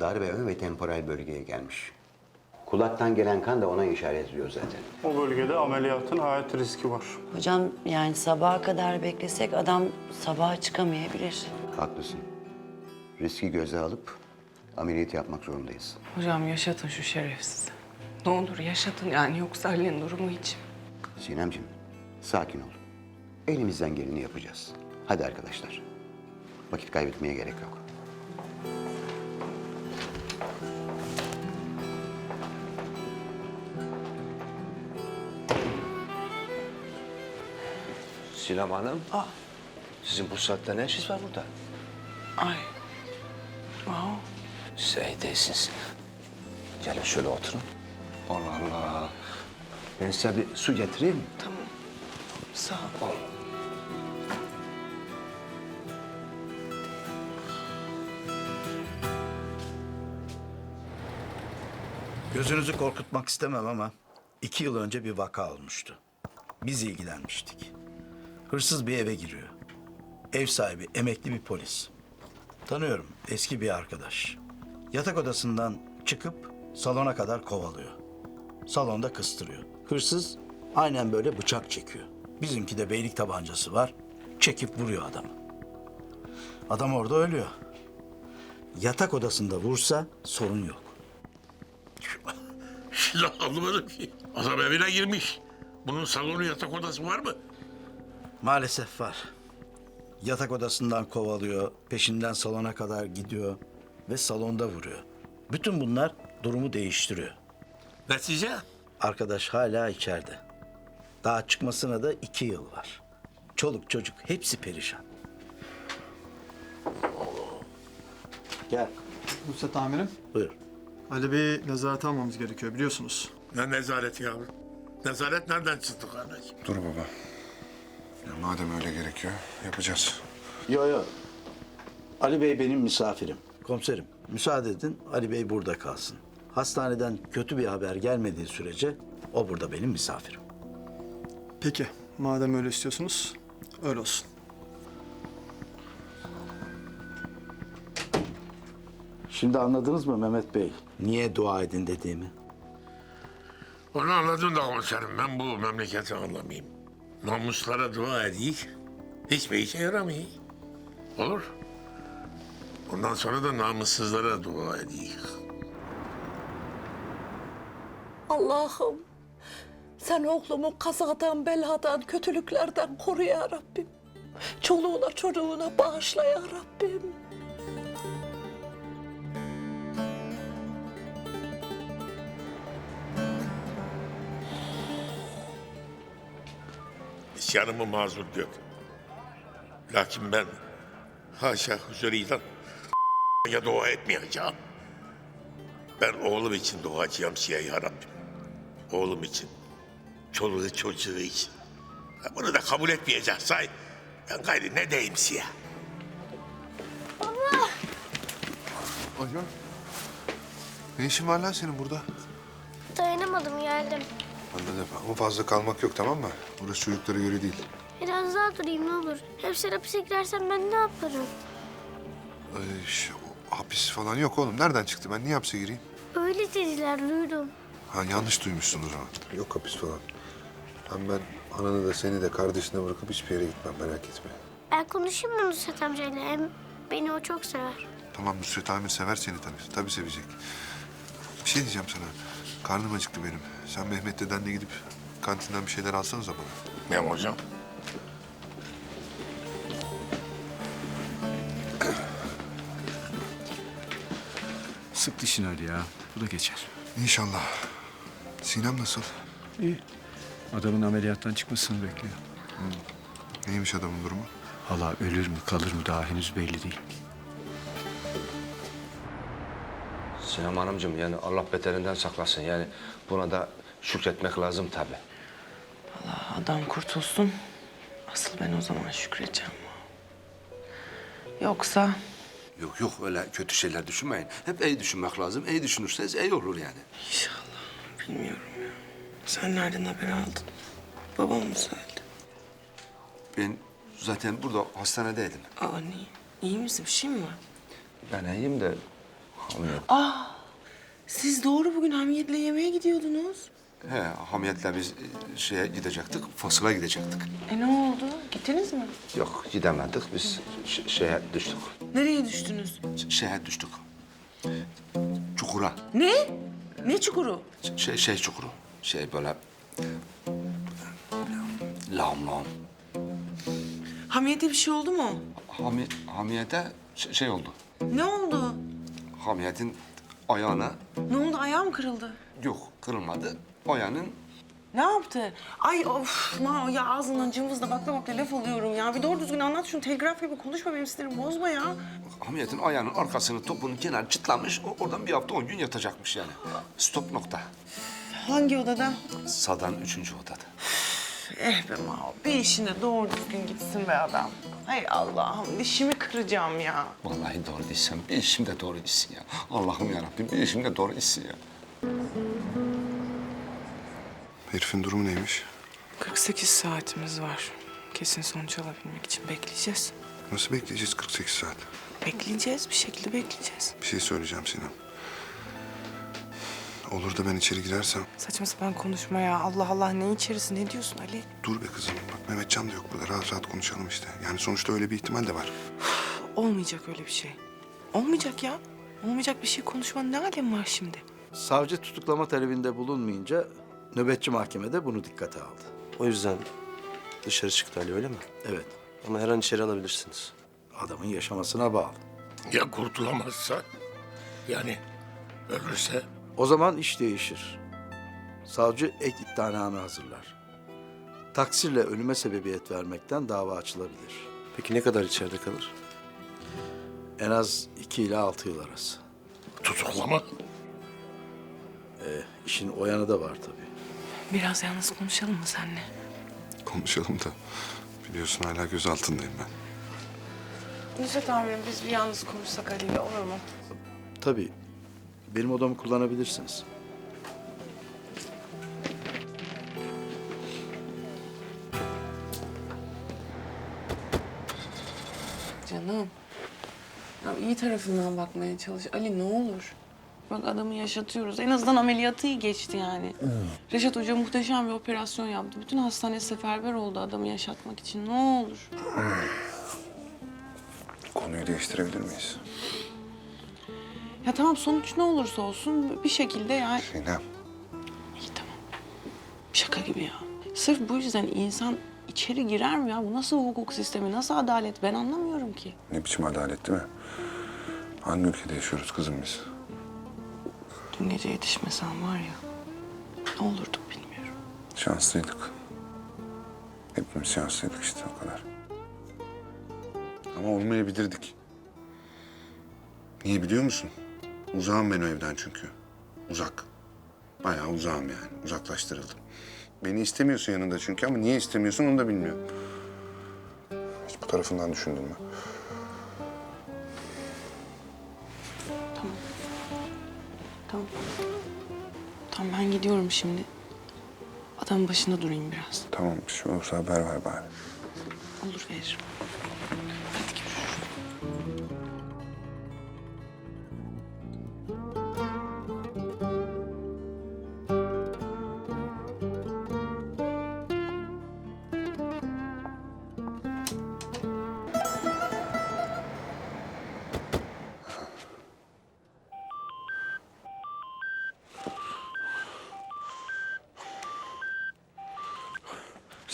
darbe ön ve temporal bölgeye gelmiş. Kulaktan gelen kan da ona işaret ediyor zaten. O bölgede ameliyatın hayat riski var. Hocam yani sabaha kadar beklesek adam sabaha çıkamayabilir. Haklısın. Riski göze alıp ameliyat yapmak zorundayız. Hocam yaşatın şu şerefsizi. Ne olur yaşatın yani yoksa Ali'nin durumu hiç. Sinemciğim, sakin ol. Elimizden geleni yapacağız. Hadi arkadaşlar. Vakit kaybetmeye gerek yok. Sinem Hanım. Sizin bu saatte ne işiniz var burada? Ay. Wow. Şey değilsiniz. Gelin şöyle oturun. Allah Allah. Ben size bir su getireyim. Tamam. Sağ ol. Gözünüzü korkutmak istemem ama iki yıl önce bir vaka olmuştu. Biz ilgilenmiştik. Hırsız bir eve giriyor. Ev sahibi emekli bir polis. Tanıyorum eski bir arkadaş. Yatak odasından çıkıp salona kadar kovalıyor. Salonda kıstırıyor. Hırsız aynen böyle bıçak çekiyor. Bizimki de beylik tabancası var. Çekip vuruyor adamı. Adam orada ölüyor. Yatak odasında vursa sorun yok. Silah anlamadım ki. Adam evine girmiş. Bunun salonu yatak odası var mı? Maalesef var. Yatak odasından kovalıyor, peşinden salona kadar gidiyor ve salonda vuruyor. Bütün bunlar durumu değiştiriyor. Netice? Arkadaş hala içeride. Daha çıkmasına da iki yıl var. Çoluk çocuk hepsi perişan. Gel, Nusret amirim, buyur. Ali Bey'i nezarete almamız gerekiyor biliyorsunuz. Ne nezareti yavrum? Nezaret nereden çıktı kardeşim? Dur baba. Madem öyle gerekiyor, yapacağız. Yo yo. Ali Bey benim misafirim. Komiserim, müsaade edin Ali Bey burada kalsın. Hastaneden kötü bir haber gelmediği sürece o burada benim misafirim. Peki, madem öyle istiyorsunuz, öyle olsun. Şimdi anladınız mı Mehmet Bey? Niye dua edin dediğimi? Onu anladım da komiserim. Ben bu memleketi anlamayayım. Namuslara dua edeyim. Hiçbir işe yaramıyor. Olur. Ondan sonra da namussuzlara dua edeyim. Allah'ım sen oğlumu kazadan, beladan, kötülüklerden koru ya Rabbim. Çoluğuna çocuğuna bağışla ya Rabbim. İsyanımı mazur gör. Lakin ben haşa huzuruyla ya dua etmeyeceğim. Ben oğlum için duacıyım size ya Rabbim. Oğlum için. Çoluğu çocuğu için. Bunu da kabul etmeyeceğiz say. Ben gayrı ne diyeyim size? Alo. Ne işin var lan senin burada? Dayanamadım geldim. Anladım ama fazla kalmak yok tamam mı? Burası çocuklara göre değil. Biraz daha durayım ne olur. Hep sen hapise girersen ben ne yaparım? Ee, ş- o hapis falan yok oğlum. Nereden çıktı? Ben niye hapse gireyim? Öyle dediler duydum. Ha yanlış duymuşsun o zaman. Yok hapis falan. Hem ben ananı da seni de kardeşine bırakıp hiçbir yere gitmem merak etme. Ben konuşayım mı Nusret amcayla? Hem beni o çok sever. Tamam Nusret Amir sever seni tabii. Tabii sevecek. Bir şey diyeceğim sana. Karnım acıktı benim. Sen Mehmet dedenle gidip kantinden bir şeyler alsanıza bana. Ben hocam. Sık dişini Ali ya. Bu da geçer. İnşallah. Sinem nasıl? İyi. Adamın ameliyattan çıkmasını bekliyor. Neymiş adamın durumu? Hala ölür mü kalır mı daha henüz belli değil. Sinem Hanımcığım yani Allah beterinden saklasın. Yani buna da şükretmek lazım tabii. Allah adam kurtulsun. Asıl ben o zaman şükredeceğim. Yoksa Yok yok öyle kötü şeyler düşünmeyin. Hep iyi düşünmek lazım. İyi düşünürseniz iyi olur yani. inşallah bilmiyorum ya. Sen nereden haber aldın? Babam mı söyledi? Ben zaten burada hastanedeydim. Aa niye? İyi misin? Bir şey mi var? Ben iyiyim de Hamiyet. Siz doğru bugün Hamiyet'le yemeğe gidiyordunuz. He, Hamiyet'le biz e, şeye gidecektik, Fasıl'a gidecektik. E ne oldu? Gittiniz mi? Yok gidemedik, biz şeye düştük. Nereye düştünüz? Ş- şeye düştük. Çukura. Ne? Ne çukuru? Ş- Şey, şey çukuru. Şey böyle... Lam lam. Hamiyet'e bir şey oldu mu? Hami, Hamiyet'e şey oldu. Ne oldu? Hamiyet'in ayağına... Ne oldu? Ayağı mı kırıldı? Yok, kırılmadı. Ayağının Ne yaptı? Ay of ma ya ağzından cımbızla bakla bakla laf alıyorum ya. Bir doğru düzgün anlat şunu telgraf gibi konuşma benim sinirimi bozma ya. Hamiyet'in ayağının arkasını topunun kenarı çıtlamış. O- Oradan bir hafta on gün yatacakmış yani. Stop nokta. Hangi odada? Sadan üçüncü odada. Eh be ma bir işine doğru düzgün gitsin be adam. Hay Allah'ım dişimi kıracağım ya. Vallahi doğru değilsen bir işim de doğru gitsin ya. Allah'ım yarabbim bir işim de doğru gitsin ya. Herifin durumu neymiş? 48 saatimiz var. Kesin sonuç alabilmek için bekleyeceğiz. Nasıl bekleyeceğiz 48 saat? Bekleyeceğiz bir şekilde bekleyeceğiz. Bir şey söyleyeceğim Sinem. Olur da ben içeri girersem... Saçma sapan konuşma ya. Allah Allah ne içerisi ne diyorsun Ali? Dur be kızım. Bak Mehmetcan da yok burada. Rahat rahat konuşalım işte. Yani sonuçta öyle bir ihtimal de var. Olmayacak öyle bir şey. Olmayacak ya. Olmayacak bir şey konuşmanın ne alemi var şimdi? Savcı tutuklama talebinde bulunmayınca nöbetçi mahkemede bunu dikkate aldı. O yüzden dışarı çıktı Ali öyle mi? Evet, Ama her an içeri alabilirsiniz. adamın yaşamasına bağlı. Ya kurtulamazsa? Yani ölürse? O zaman iş değişir. Savcı ek iddianame hazırlar. Taksirle ölüme sebebiyet vermekten dava açılabilir. Peki ne kadar içeride kalır? En az iki ile altı yıl arası. Tutuklama? İşin o yanı da var tabii. Biraz yalnız konuşalım mı seninle? Konuşalım da. Biliyorsun hala göz altındayım ben. Nusret amirim biz bir yalnız konuşsak Ali ile olur mu? Tabii. Benim odamı kullanabilirsiniz. Canım. Ya iyi tarafından bakmaya çalış. Ali ne olur. Bak adamı yaşatıyoruz. En azından ameliyatı iyi geçti yani. Reşat Hoca muhteşem bir operasyon yaptı. Bütün hastane seferber oldu adamı yaşatmak için. Ne olur. Konuyu değiştirebilir miyiz? Ya tamam sonuç ne olursa olsun bir şekilde yani... Sinem. İyi tamam. Şaka gibi ya. Sırf bu yüzden insan içeri girer mi ya? Bu nasıl hukuk sistemi, nasıl adalet ben anlamıyorum ki. Ne biçim adalet değil mi? Hangi ülkede yaşıyoruz kızım biz? Dün gece yetişmesen var ya ne olurduk bilmiyorum. Şanslıydık. Hepimiz şanslıydık işte o kadar. Ama olmayabilirdik. Niye biliyor musun? Uzağım ben o evden çünkü. Uzak. Bayağı uzağım yani. Uzaklaştırıldım. Beni istemiyorsun yanında çünkü ama niye istemiyorsun onu da bilmiyorum. Hiç bu tarafından düşündün mü? Tamam. Tamam ben gidiyorum şimdi. Adamın başında durayım biraz. Tamam bir şey olursa haber ver bari. Olur veririm.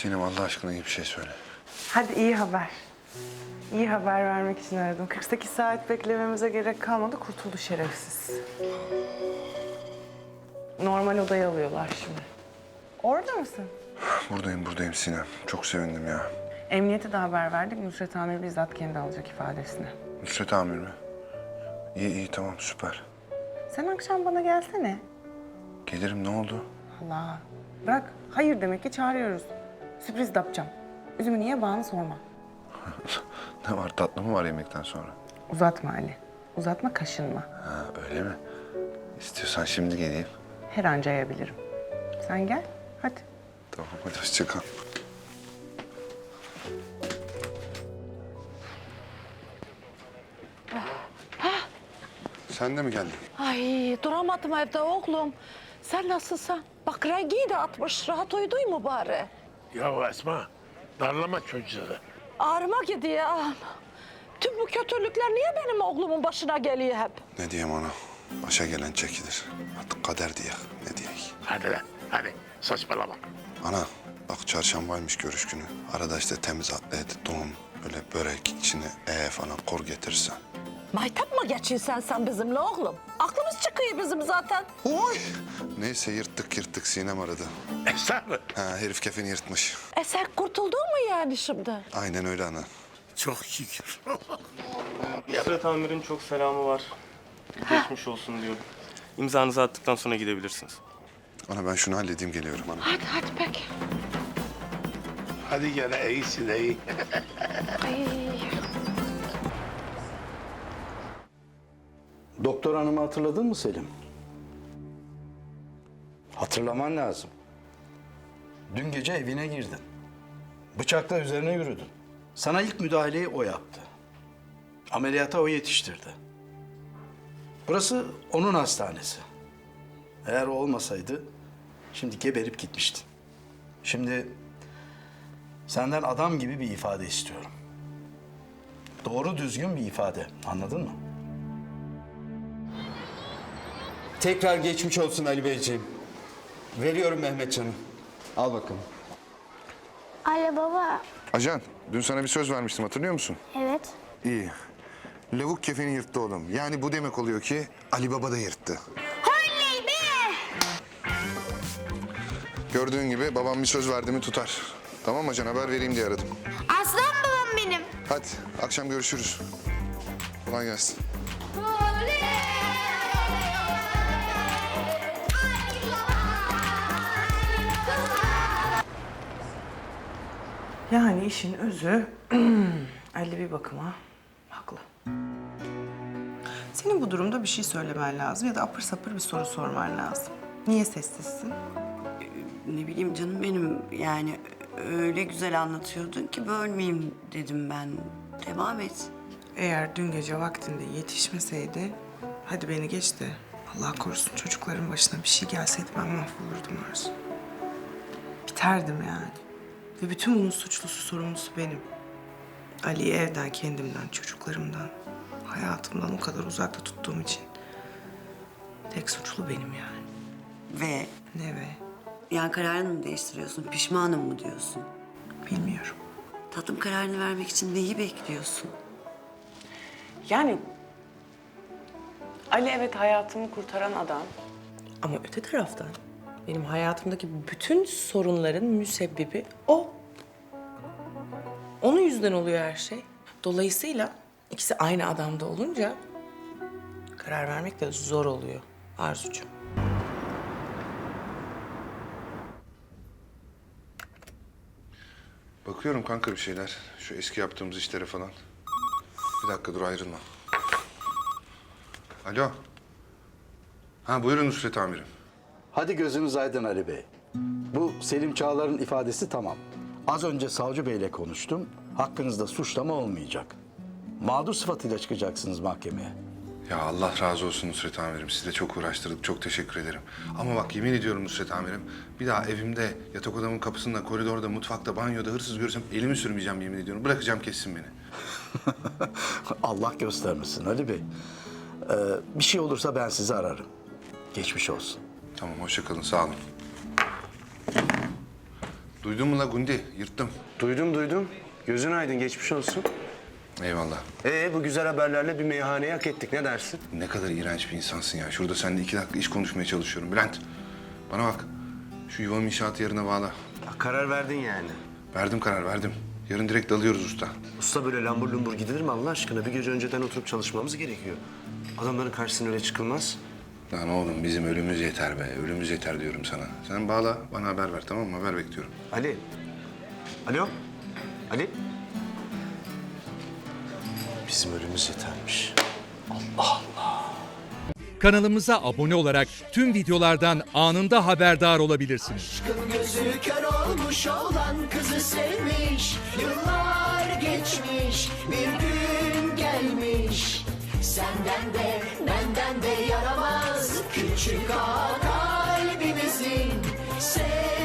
Sinem Allah aşkına iyi bir şey söyle. Hadi iyi haber. İyi haber vermek için aradım. 48 saat beklememize gerek kalmadı. Kurtuldu şerefsiz. Normal odaya alıyorlar şimdi. Orada mısın? Buradayım buradayım Sinem. Çok sevindim ya. Emniyete de haber verdik. Nusret Amir bizzat kendi alacak ifadesini. Nusret Amir mi? İyi iyi tamam süper. Sen akşam bana gelsene. Gelirim ne oldu? Allah. Bırak. Hayır demek ki çağırıyoruz. Sürpriz yapacağım. Üzümü niye bağını sorma. Ne var tatlı mı var yemekten sonra? Uzatma Ali. Uzatma kaşınma. Ha öyle mi? İstiyorsan şimdi geleyim. Her an cayabilirim. Sen gel. Hadi. Tamam hadi hoşça kal. sen de mi geldin? Ay duramadım evde oğlum. Sen nasılsın? Bak rengi de atmış. Rahat uyudun mu bari? Ya Esma, darlama çocuğu. Ağrıma gidiyor. Tüm bu kötülükler niye benim oğlumun başına geliyor hep? Ne diyeyim ona? Başa gelen çekilir. Artık kader diye. Ne diyeyim? Hadi lan, hadi saçmalama. Ana bak çarşambaymış görüş günü. Arada işte temiz atlet, don, böyle börek içine e falan kor getirsen. Maytap mı geçiyorsun sen bizimle oğlum? Aklımız çıkıyor bizim zaten. Oy! Neyse yırttık yırttık Sinem aradı. Esra mı? Ha herif kefeni yırtmış. E sen kurtuldun mu yani şimdi? Aynen öyle ana. Çok şükür. Nusret amirin çok selamı var. Geçmiş olsun diyor. İmzanızı attıktan sonra gidebilirsiniz. Ana ben şunu halledeyim geliyorum ana. Hadi hadi peki. Hadi gene iyisin iyi. Doktor hanımı hatırladın mı Selim? Hatırlaman lazım. Dün gece evine girdin. Bıçakla üzerine yürüdün. Sana ilk müdahaleyi o yaptı. Ameliyata o yetiştirdi. Burası onun hastanesi. Eğer o olmasaydı şimdi geberip gitmiştin. Şimdi senden adam gibi bir ifade istiyorum. Doğru düzgün bir ifade. Anladın mı? Tekrar geçmiş olsun Ali Beyciğim. Veriyorum Mehmetcan'ı. Al bakalım. Ali baba. Ajan dün sana bir söz vermiştim hatırlıyor musun? Evet. İyi. Lavuk kefeni yırttı oğlum. Yani bu demek oluyor ki Ali Baba da yırttı. Oley be! Gördüğün gibi babam bir söz verdi mi tutar. Tamam ajan haber vereyim diye aradım. Aslan babam benim. Hadi akşam görüşürüz. Kolay gelsin. Yani işin özü Ali bir bakıma haklı. Senin bu durumda bir şey söylemen lazım ya da apır sapır bir soru sorman lazım. Niye sessizsin? Ne bileyim canım benim yani öyle güzel anlatıyordun ki bölmeyeyim dedim ben. Devam et. Eğer dün gece vaktinde yetişmeseydi, hadi beni geç de Allah korusun çocukların başına bir şey gelseydi ben mahvolurdum Arzu. Biterdim yani. Ve bütün bunun suçlusu, sorumlusu benim. Ali'yi evden, kendimden, çocuklarımdan, hayatımdan o kadar uzakta tuttuğum için tek suçlu benim yani. Ve Ne ve? yani kararını mı değiştiriyorsun? Pişmanım mı diyorsun? Bilmiyorum. Tatlım kararını vermek için neyi bekliyorsun? Yani Ali evet hayatımı kurtaran adam. Ama öte taraftan benim hayatımdaki bütün sorunların müsebbibi o. Onun yüzünden oluyor her şey. Dolayısıyla ikisi aynı adamda olunca karar vermek de zor oluyor Arzucuğum. Bakıyorum kanka bir şeyler. Şu eski yaptığımız işlere falan. Bir dakika dur ayrılma. Alo. Ha buyurun Nusret amirim. Hadi gözünüz aydın Ali Bey. Bu Selim Çağlar'ın ifadesi tamam. Az önce savcı beyle konuştum. Hakkınızda suçlama olmayacak. Mağdur sıfatıyla çıkacaksınız mahkemeye. Ya Allah razı olsun Nusret amirim. Sizi de çok uğraştırdık. Çok teşekkür ederim. Ama bak yemin ediyorum Nusret amirim. Bir daha evimde, yatak odamın kapısında, koridorda, mutfakta, banyoda hırsız görürsem elimi sürmeyeceğim yemin ediyorum. Bırakacağım kessin beni. Allah göstermesin Ali Bey. Ee, bir şey olursa ben sizi ararım. Geçmiş olsun. Tamam hoşça kalın sağ olun. Duydun mu la Gundi? Yırttım. Duydum duydum. Gözün aydın geçmiş olsun. Eyvallah. Ee bu güzel haberlerle bir meyhaneye hak ettik ne dersin? Ne kadar iğrenç bir insansın ya. Şurada seninle iki dakika iş konuşmaya çalışıyorum. Bülent, bana bak. Şu yuvam inşaatı yarına bağla. Ya, karar verdin yani. Verdim karar, verdim. Yarın direkt dalıyoruz usta. Usta böyle lambur lumbur gidilir mi Allah aşkına? Bir gece önceden oturup çalışmamız gerekiyor. Adamların karşısına öyle çıkılmaz. Lan oğlum bizim ölümümüz yeter be. Ölümümüz yeter diyorum sana. Sen bağla, bana haber ver tamam mı? Haber bekliyorum. Ali. Alo. Ali. Bizim ölümümüz yetermiş. Kanalımıza abone olarak tüm videolardan anında haberdar olabilirsiniz. Gözü kör olmuş olan kızı sevmiş. Yıllar geçmiş bir gün gelmiş. Senden de benden de Çıka kalbimizin sevgisi.